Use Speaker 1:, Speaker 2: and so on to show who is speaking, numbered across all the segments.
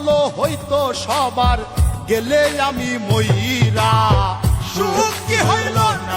Speaker 1: ভালো হইতো সবার গেলে আমি ময়রা সুখ কি হইল না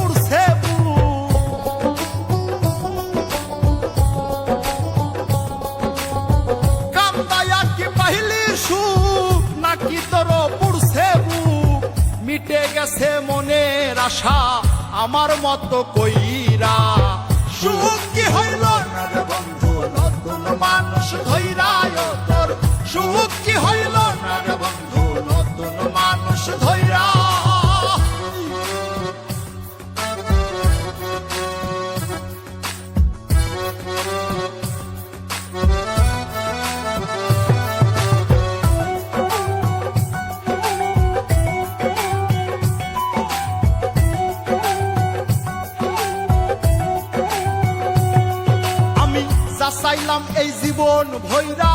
Speaker 1: গেছে মনের আশা আমার মতো কইরা। সুখ কি হইল? চাইলাম এই জীবন ভৈরা,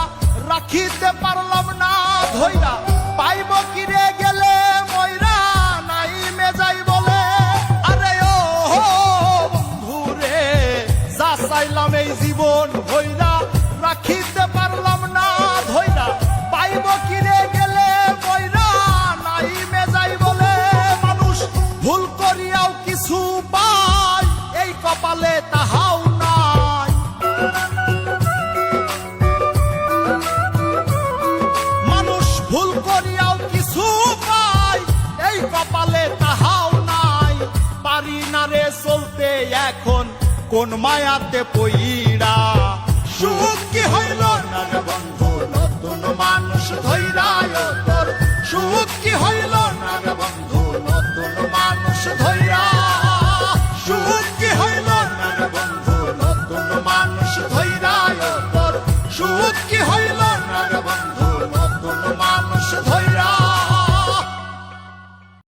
Speaker 1: রাখিতে পারলাম না ধৈরা। পাইব কিরে গেলে ময়রা, নাই মেজাই বলে। আরে ও বন্ধু রে, যা চাইলাম এই জীবন ভৈরা, রাখিতে পারলাম না ধৈরা। পাইব কিরে গেলে ময়রা, নাই মেজাই বলে। মানুষ ভুল করিয়াও কিছু পায়, এই কপালে পারি না চলতে এখন। কোন মায়াতে পইড়া। সুখ কি হইল? না বন্ধ